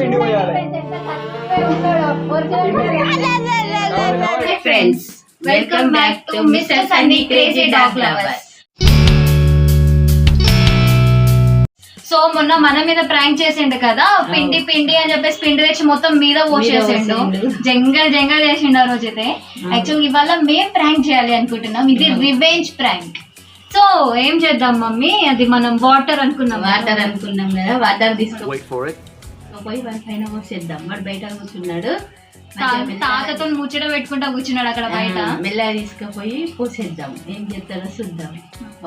పిండి పోయాలి friends welcome back to mister Sunny crazy dog lovers so మొన్న మన మీద ప్రాంక్ చేసిండు కదా పిండి పిండి అని చెప్పేసి పిండి తెచ్చి మొత్తం మీద పోసేసిండు. జంగల్ జంగల్ చేసిండు ఆ రోజైతే. యాక్చువల్ ఇవాళ మేం ప్రాంక్ చేయాలి అనుకుంటున్నాం. ఇది రివెంజ్ ప్రాంక్ సో ఏం చేద్దాం మమ్మీ? అది మనం వాటర్ అనుకున్నాం వాటర్ అనుకున్నాం కదా వాటర్ తీసుకో. పోయి వాడి పైన పోసేద్దాం. వాడు బయట కూర్చున్నాడు. తాతతో ముచ్చట పెట్టుకుంటా కూర్చున్నాడు అక్కడ బయట. మెల్లగా తీసుకుపోయి పోసేద్దాం. ఏం చేస్తారో చూద్దాం.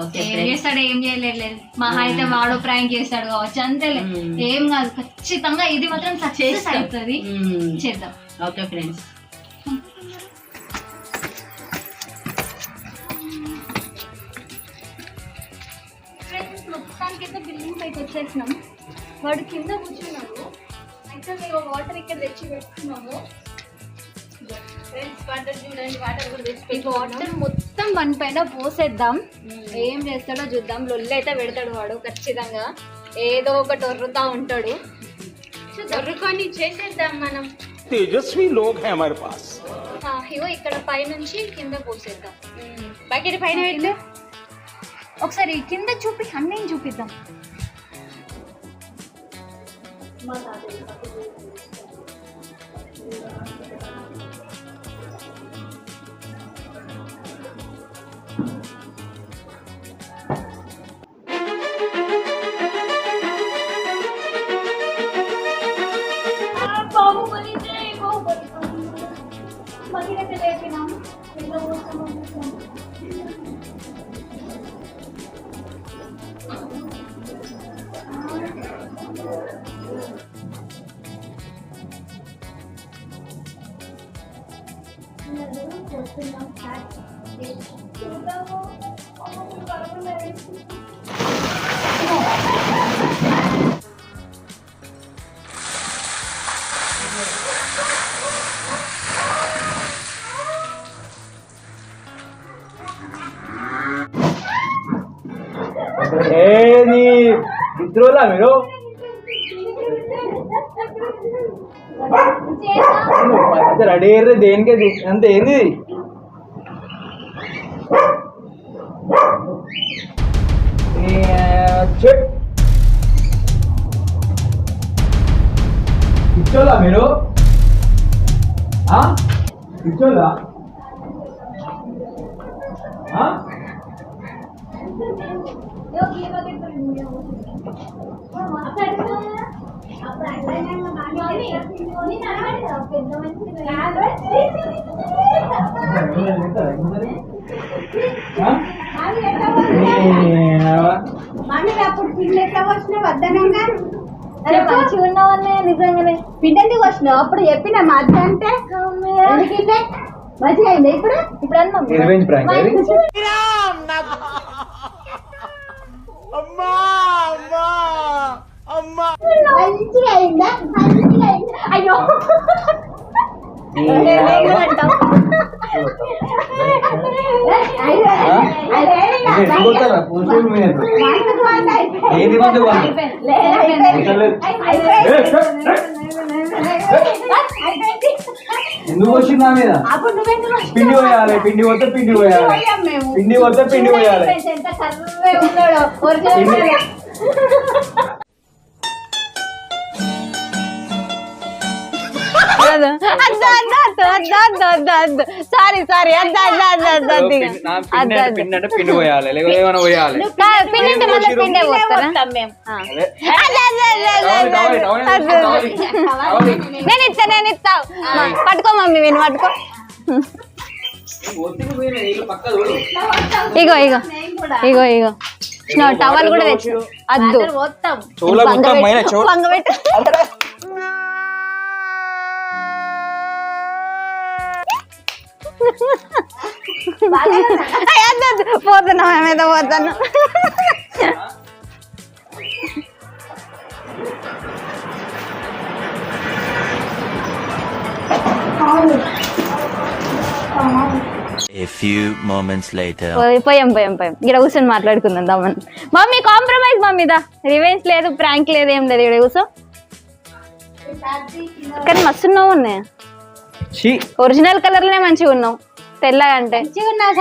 ఓకే ఏం చేస్తాడు ఏం చేయలేదు మహా అయితే వాడు ప్రాంక్ చేస్తాడు కావచ్చు అంతేలే. ఏం కాదు ఖచ్చితంగా ఇది మాత్రం సక్సెస్. అవుతుంది. చేద్దాం. ఓకే ఫ్రెండ్స్ మొత్తానికి అయితే బిల్డింగ్ పైకి వచ్చేసినాం. వాడు కింద కూర్చున్నాడు. ఇప్పుడు మేము వాటర్ ఇక్కడ తెచ్చి పెట్టుకున్నాము. వాటర్ మొత్తం వన్ పైన పోసేద్దాం. ఏం చేస్తాడో చూద్దాం. లొల్లు అయితే పెడతాడు వాడు ఖచ్చితంగా. ఏదో ఒక టొర్రుతా ఉంటాడు. టొర్రుకొని చేసేద్దాం మనం. తేజస్వి లోగ్ హై పాస్. ఇక్కడ పైనుంచి కింద పోసేద్దాం. బకెట్ పైన ఒకసారి కింద చూపి అన్నీ చూపిద్దాం? natin sa Pilipinas. ఏది? మిత్రులా మీరు? రెడీ దేనికి? అంత ఏంది ఇది? మీరు ఆ? పెద్ద మంచి నిజంగానే పిండి వచ్చినావు అప్పుడు చెప్పిన మధ్య అంటే ఎందుకంటే మంచిగా అయింది? ఇప్పుడు ఇప్పుడు? మంచిగా అయిందా మంచిగా అయిందా అయ్యో ఎందుకు వచ్చింది నా మీద? పిండి పోయాలి పిండి పోతే పిండి పోయాలి. పోయాం మేము. పిండి పోతే పిండి పోయాలి ఎంత కర్రే ఉన్నాడో ఒరిజినల్ పిండి- సారీ సారీ అద్ద అద్ద అద్ద అద్ద అద్ద ఇక. పిండి- నా పిండి అంటే పిండి పోయాలి లేకపోతే ఏమైనా పోయాలి. పిండి అంటే మళ్ళీ పిండే పోస్తారా అదే. అద్ద, అద్ద, అద్ద, అద్ద, కావాలి, కావాలి, అద్ద, కావాలి, అద్ద. కావాలి, కావాలి. నేను ఇస్తా నేను ఇస్తా. పట్టుకో మమ్మీ విని పట్టుకో. ఒత్తిడి పోయిన నీళ్ళు పక్కకు తోడు. ఇగో ఇగో. ఇగో ఇగో టవల్ కూడా తెచ్చు అద్దు. చెవులో మొత్తం మైన చెవు వంగబెట్టు అయ్య, అద్దు, అద్దు. పోతున్నా మీద పోతాను A few moments later. పోయి- పోయాం పోయాం పోయాం. ఇక్కడ కూర్చొని మాట్లాడుకుందాం దమ్మని మమ్మీ కాంప్రమైజ్ మమ్మీ దా. రివెంజ్ లేదు ప్రాంక్ లేదు ఏం లేదు ఇక్కడ కూర్చో. కానీ మస్తు ఉన్నావు ఉన్నాయి. ఒరిజినల్ కలర్లనే మంచిగా ఉన్నావు. తెల్లగా అంటే. మంచిగా ఉన్నావు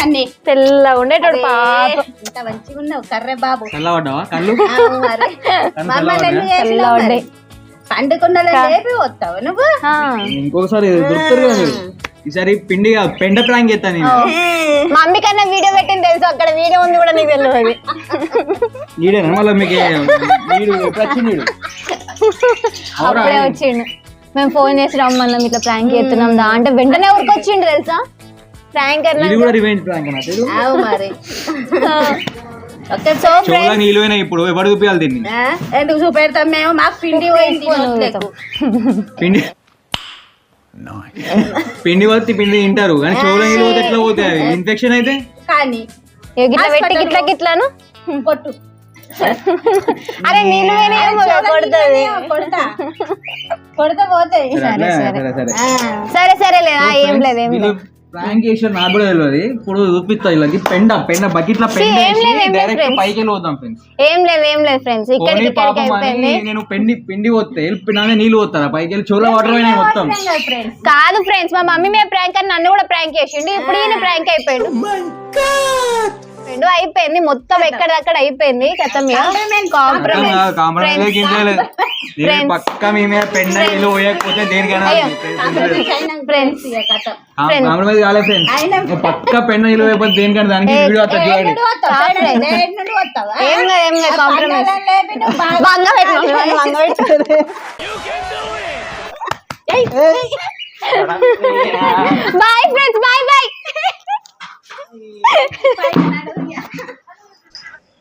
అన్ని తెల్లగా ఉండేటోడు పాప. ఇంత మంచిగా ఉన్నావు కర్రే బాబు. కళ్ళు? చేసినావు మరి? పండుకున్న లేపి వస్తావు నువ్వు? ఆ. ఇంకొకసారి దొరుకుతారు కదా మీరు. ఈసారి పిండి పెండ ప్రాంక్ నేను. మమ్మీ కన్నా వీడియో పెట్టింది తెలుసు అక్కడ వీడియో ఉంది కూడా నీకు తెలియదు మళ్ళీ మీకు వీడు ఎప్పుడు వచ్చింది వీడు? అప్పుడే వచ్చిండు. మేము ఫోన్ చేసి రమ్మన్నాం ఇట్లా ప్రాంక్ చేస్తున్నాం దా అంటే వెంటనే ఊరికి వచ్చిండు తెలుసా? ప్రాంక్ ఇది కూడా రివెంజ్ ప్రాంక్ అన్నట్టు ఇది. అవు మరి. ఓకే సో ఇప్పుడు ఎవరు చూపించాలి దీన్ని? ఆ, ఎందుకు చూపెడతాం మేము? మాకు పిండి పోయింది. పిండి పిండి వత్తి పిండి తింటారు కానీ చెవులో నీళ్ళు పోతే ఎట్లా పోతాయి? ఇన్ఫెక్షన్ అయితే? కానీ గిట్లా పెట్టి గిట్లా గిట్లాను? కొట్టు. అరే పోయినాయేమో కొడుతుంది కొడతా. కొడతా. పోతాయి సరే సరే సరే. ఆ, సరే సరే లేదా ఏం లేదు ఏం లేదు. ప్రాంక్ చేసిన నాకు కూడా తెలియదు ఇప్పుడు చూపిస్తా ఇలాంటి పెండ పెండ బకెట్లో పెండ ఏం లేదు, ఏం లేదు, డైరెక్ట్ friends. పైకి వెళ్ళిపోతాం ఫ్రెండ్స్ ఏం లేదు ఏం లేదు ఫ్రెండ్స్ ఇక్కడికి నేను పిండి పిండి పోతే వెళ్ళిపోయినా నీళ్ళు పోతారా? పైకి వెళ్ళి చెవులో వాటర్ పోయినాయి మొత్తం. ఫ్రెండ్స్ కాదు ఫ్రెండ్స్ మా మమ్మీ మీద ప్రాంక్ అని నన్ను కూడా ప్రాంక్ చేసిండు. ఇప్పుడు ఈయన ప్రాంక్ అయిపోయాడు. రెండు అయిపోయింది. మొత్తం ఎక్కడక్కడ అయిపోయింది. కథం. పక్క దానికి వీడియో చూడండి. ఏం కాదు ఏం కాదు కాంప్రమైజ్ పెట్టు పెట్టు బాయ్ ఫ్రెండ్స్ బాయ్